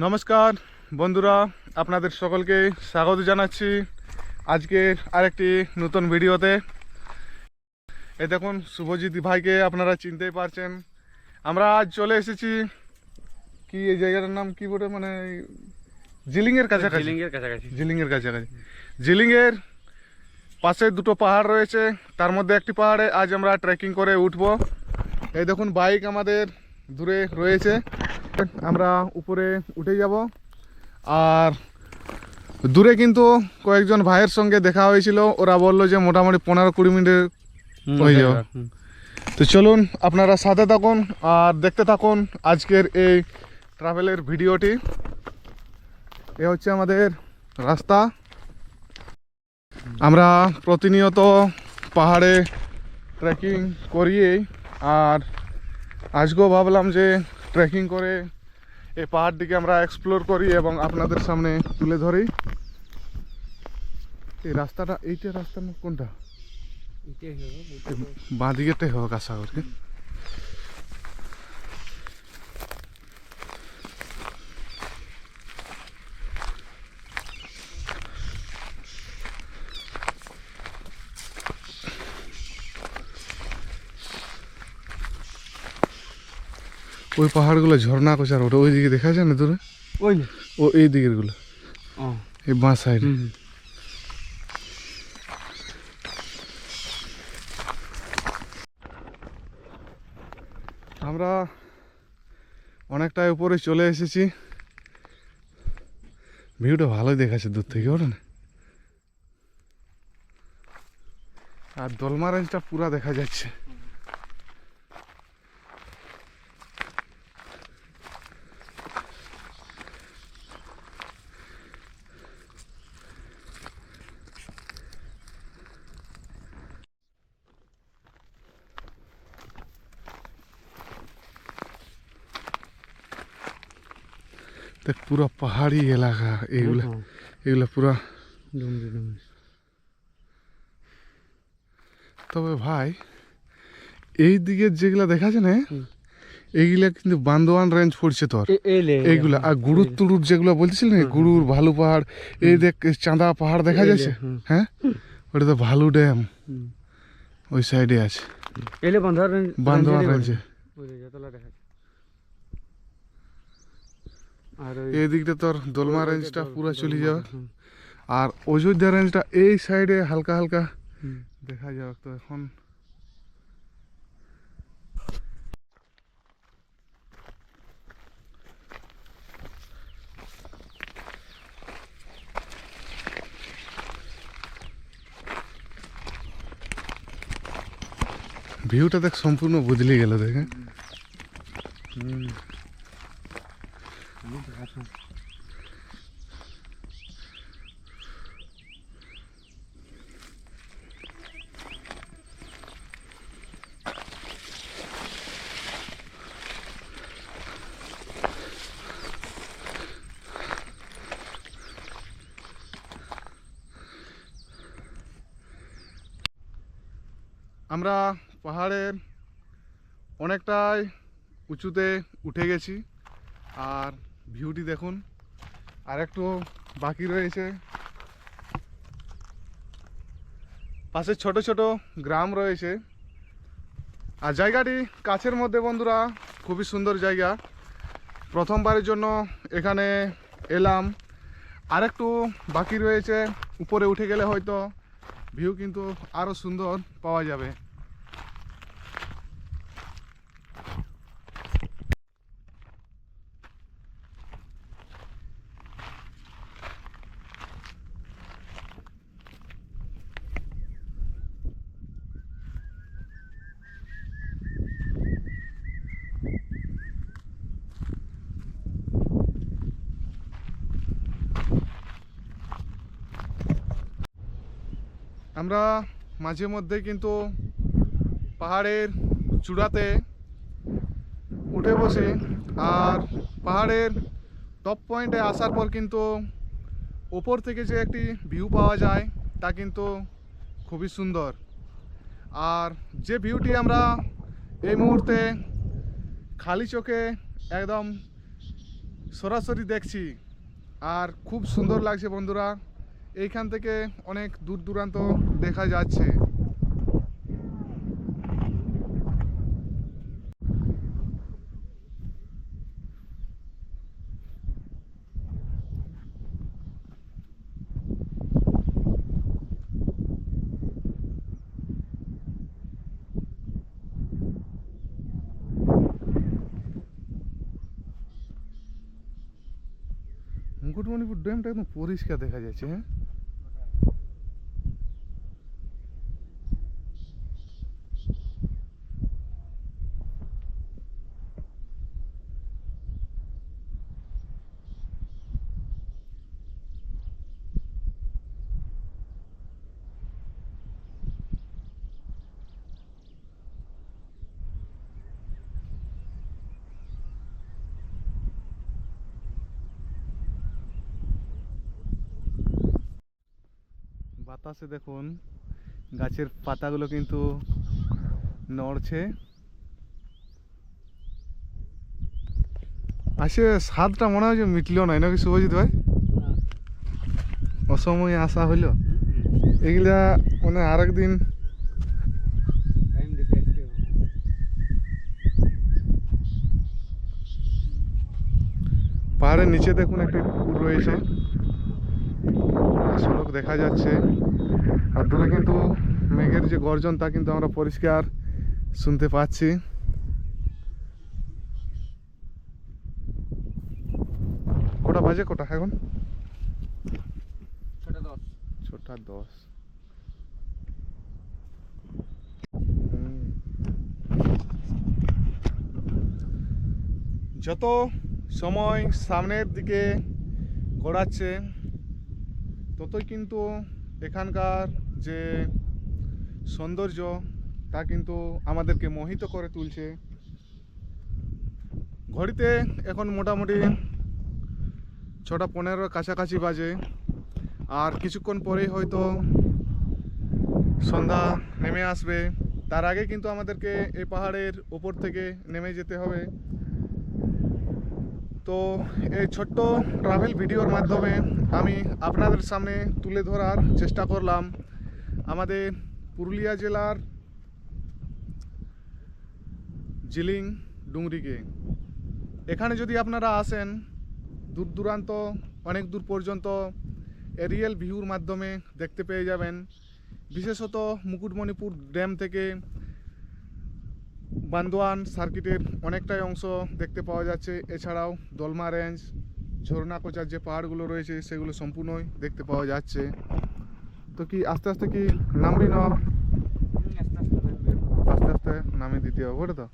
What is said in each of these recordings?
নমস্কার বন্ধুরা আপনাদের সকলকে স্বাগত জানাচ্ছি আজকের আরেকটি নতুন ভিডিওতে। এ দেখুন শুভজিৎ ভাইকে আপনারা চিনতেই পারছেন। আমরা আজ চলে এসেছি কি এই জায়গাটার নাম কি বলে মানে জিলিংয়ের কাছাকাছি। জিলিঙ্গের কাছাকাছি। জিলিংয়ের কাছাকাছি। জিলিংয়ের পাশে দুটো পাহাড় রয়েছে তার মধ্যে একটি পাহাড়ে আজ আমরা ট্রেকিং করে উঠব। এই দেখুন বাইক আমাদের দূরে রয়েছে। আমরা উপরে উঠে যাব। আর দূরে কিন্তু কয়েকজন ভাইয়ের সঙ্গে দেখা হয়েছিল। ওরা বলল যে মোটামুটি পনেরো কুড়ি মিনিটের হয়ে যাবে। তো চলুন আপনারা সাথে থাকুন আর দেখতে থাকুন আজকের এই ট্রাভেলের ভিডিওটি। এ হচ্ছে আমাদের রাস্তা। আমরা প্রতিনিয়ত পাহাড়ে ট্রেকিং করিয়েই আর আজকেও ভাবলাম যে ট্রেকিং করে এই পাহাড়টিকে আমরা এক্সপ্লোর করি এবং আপনাদের সামনে তুলে ধরি। এই রাস্তাটা এইটা রাস্তা কোনটা? বাঁদিকেতে হোক আশা করি ওই পাহাড়গুলো ঝর্ণা কোচার ওটা ওই দিকে দেখা যায় না দূরে? ওই ও এই দিকেরগুলো এই বাঁ সাইড। আমরা অনেকটাই উপরে চলে এসেছি। ভিউটা ভালোই দেখাচ্ছে দূর থেকে ওটা না? আর দলমা রেঞ্জটা পুরা দেখা যাচ্ছে। পুরো পাহাড়ি এলাকা এইগুলা এগুলা পুরা। তবে ভাই এই দিকে যেগুলা দেখা যায় না এইগুলা কিন্তু বান্দোয়ান রেঞ্জ পড়ছে তোর এইগুলা আর গুরুর তুরুর যেগুলো বলছিল না গুরুর ভালু পাহাড় এই দেখ চাঁদা পাহাড় দেখা যাচ্ছে? হ্যাঁ? ওটা তো ভালু ড্যাম। ওই সাইডে আছে। বান্দোয়ান রেঞ্জে। আর এই দিকটা তোর দোলমা রেঞ্জটা পুরো চলে যাবে আর অযোধ্যা রেঞ্জটা এই সাইডে হালকা হালকা। দেখা যাবে তো এখন। ভিউটা দেখ সম্পূর্ণ বদলে গেল দেখ হ্যাঁ? আমরা পাহাড়ের অনেকটাই উঁচুতে উঠে গেছি। আর ভিউটি দেখুন। আর একটু বাকি রয়েছে। পাশে ছোট ছোট গ্রাম রয়েছে। আর জায়গাটি কাছের মধ্যে বন্ধুরা, খুবই সুন্দর জায়গা। প্রথমবারের জন্য এখানে এলাম। আরেকটু বাকি রয়েছে। উপরে উঠে গেলে হয়তো ভিউ কিন্তু আরও সুন্দর পাওয়া যাবে। আমরা মাঝে মধ্যে কিন্তু পাহাড়ের চূড়াতে উঠে বসে আর পাহাড়ের টপ পয়েন্টে আসার পর কিন্তু ওপর থেকে যে একটি ভিউ পাওয়া যায়, তা কিন্তু খুবই সুন্দর। আর যে ভিউটি আমরা এই মুহূর্তে খালি চোখে একদম সরাসরি দেখছি, আর খুব সুন্দর লাগছে বন্ধুরা। এইখান থেকে অনেক দূর দূরান্ত দেখা যাচ্ছে। মুকুটমণিপুর ড্যামটা একদম পরিষ্কার দেখা যাচ্ছে হ্যাঁ? বাতাসে দেখুন, গাছের পাতাগুলো কিন্তু নড়ছে। আসে, স্বাদটা মনে হয় যে মিটলো না নাকি শুভজিৎ ভাই? অসময়ে আসা হইল। এগুলা মানে আরেক দিন পাহাড়ের নিচে দেখুন একটি পুকুর রয়েছে। সড়ক দেখা যাচ্ছে। আর দূরে কিন্তু মেঘের যে গর্জন তা কিন্তু আমরা পরিষ্কার শুনতে পাচ্ছি। কটা বাজে কটা এখন? ছটা দশ। যত সময় সামনের দিকে গড়াচ্ছে ততই কিন্তু এখানকার যে সৌন্দর্য, তা কিন্তু আমাদেরকে মোহিত করে তুলছে। ঘড়িতে এখন মোটামুটি ছটা পনেরোর কাছাকাছি বাজে। আর কিছুক্ষণ পরেই হয়তো সন্ধ্যা নেমে আসবে। তার আগে কিন্তু আমাদেরকে এই পাহাড়ের ওপর থেকে নেমে যেতে হবে। তো এই ছোট্ট ট্রাভেল ভিডিওর মাধ্যমে আমি আপনাদের সামনে তুলে ধরার চেষ্টা করলাম। আমাদের পুরুলিয়া জেলার জিলিং ডুংরিকে এখানে যদি আপনারা আসেন, দূর দূরান্ত, অনেক দূর পর্যন্ত এরিয়াল ভিউর মাধ্যমে দেখতে পেয়ে যাবেন। বিশেষত মুকুটমণিপুর ড্যাম থেকে বান্দোয়ান সার্কিটের অনেকটাই অংশ দেখতে পাওয়া যাচ্ছে। এছাড়াও দলমা রেঞ্জ ঝর্ণাকোচার যে পাহাড়গুলো রয়েছে সেগুলো সম্পূর্ণই দেখতে পাওয়া যাচ্ছে। তো কি আস্তে আস্তে কি নামবি না? আস্তে আস্তে নামবে। আস্তে আস্তে নামে দিতে হবে ওটা তো?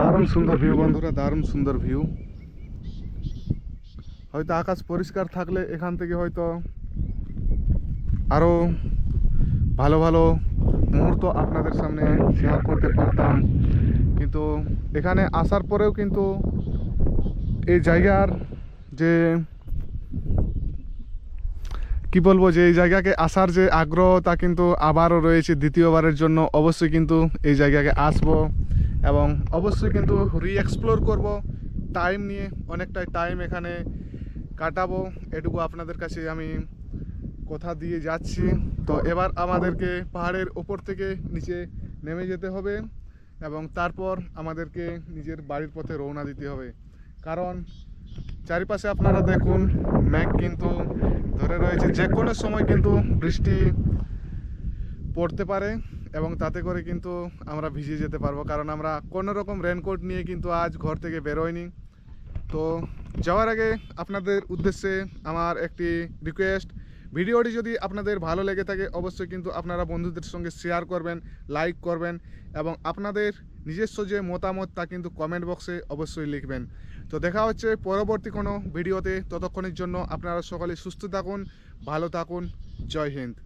দারুণ সুন্দর ভিউ বন্ধুরা দারুণ সুন্দর ভিউ হয়তো আকাশ পরিষ্কার থাকলে এখান থেকে হয়তো আরও ভালো ভালো মুহূর্ত আপনাদের সামনে শেয়ার করতে পারতাম। কিন্তু এখানে আসার পরেও কিন্তু এই জায়গার যে কি বলব যে এই জায়গাকে আসার যে আগ্রহ তা কিন্তু আবারও রয়েছে দ্বিতীয়বারের জন্য। অবশ্যই কিন্তু এই জায়গাকে আসব। এবং অবশ্যই কিন্তু রি এক্সপ্লোর করব। টাইম নিয়ে, অনেকটাই টাইম এখানে কাটাবো। এটুকু আপনাদের কাছে আমি কথা দিয়ে যাচ্ছি। তো এবার আমাদেরকে পাহাড়ের ওপর থেকে নিচে নেমে যেতে হবে এবং তারপর আমাদেরকে নিজের বাড়ির পথে রওনা দিতে হবে। কারণ চারিপাশে আপনারা দেখুন, মেঘ কিন্তু ধরে রয়েছে। যে কোনো সময় কিন্তু বৃষ্টি পড়তে পারে। এবং তাতে করে কিন্তু আমরা ভিজে যেতে পারব। কারণ আমরা কোনো রকম রেনকোট নিয়ে কিন্তু আজ ঘর থেকে বেরোয়নি তো যাওয়ার আগে আপনাদের উদ্দেশ্যে আমার একটি রিকোয়েস্ট ভিডিওটি যদি আপনাদের ভালো লেগে থাকে, অবশ্যই কিন্তু আপনারা বন্ধুদের সঙ্গে শেয়ার করবেন লাইক করবেন এবং আপনাদের নিজস্ব যে মতামত তা কিন্তু কমেন্ট বক্সে অবশ্যই লিখবেন। তো দেখা হচ্ছে পরবর্তী কোনো ভিডিওতে। ততক্ষণের জন্য আপনারা সকলে সুস্থ থাকুন, ভালো থাকুন। জয় হিন্দ।